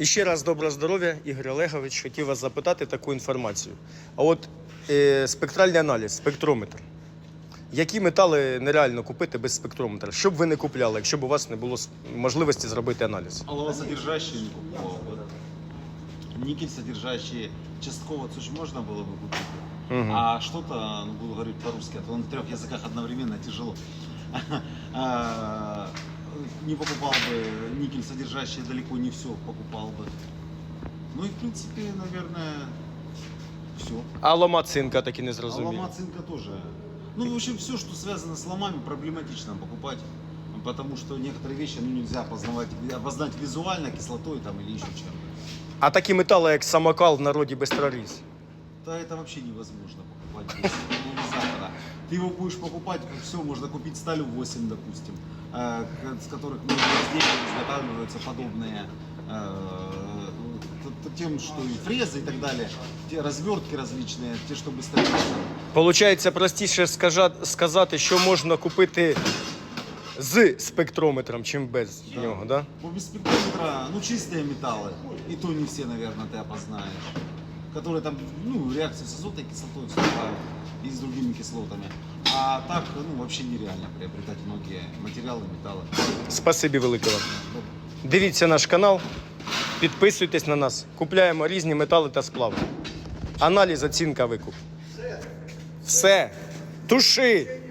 І ще раз доброго здоров'я, Ігор Олегович. Хотів вас запитати таку інформацію. А от е, спектральний аналіз, спектрометр. Які метали нереально купити без спектрометра? Що б ви не купляли, якщо б у вас не було с- можливості зробити аналіз? Оловосодержащие не покупал бы. Никель содержащие частково это ж можно было бы купить. Мгм. А что-то, ну, буду говорить по-русски, а то на трех языках одновременно тяжело. А, Не покупал бы никель содержащие далеко не все покупал бы. Ну и в принципе, наверное, все. А лома цинка так і не А зрозумів. лома цинка тоже. Ну, в общем, все, что связано с ломами, проблематично покупать. Потому что некоторые вещи ну, нельзя опознавать, опознать визуально, кислотой там, или еще чем-то. А такі метали, як самокал в народі бестроріз. Да это вообще невозможно покупать без анализатора. Ты его будешь покупать, все, можно купить сталь 8, допустим, э, к- с которых ну, изделия изготавливаются подобные э, т- т- тем, что и фрезы и так далее, те развертки различные, те, что быстрее. Получається, простіше скажа- сказати, що можна купити з спектрометром, чим без Да. нього, да? Ну, без спектрометра, ну, чистые металлы, и то не все, наверное, ты опознаешь. Которые там, ну, реакции с азотной кислотой вступают и с другими кислотами. А так, ну, вообще нереально приобретать многие материалы, металлы. Спасибі велике вам. Дивіться наш канал, підписуйтесь на нас, купляємо різні метали та сплави. Аналіз, оцінка, викуп. Все. Туши.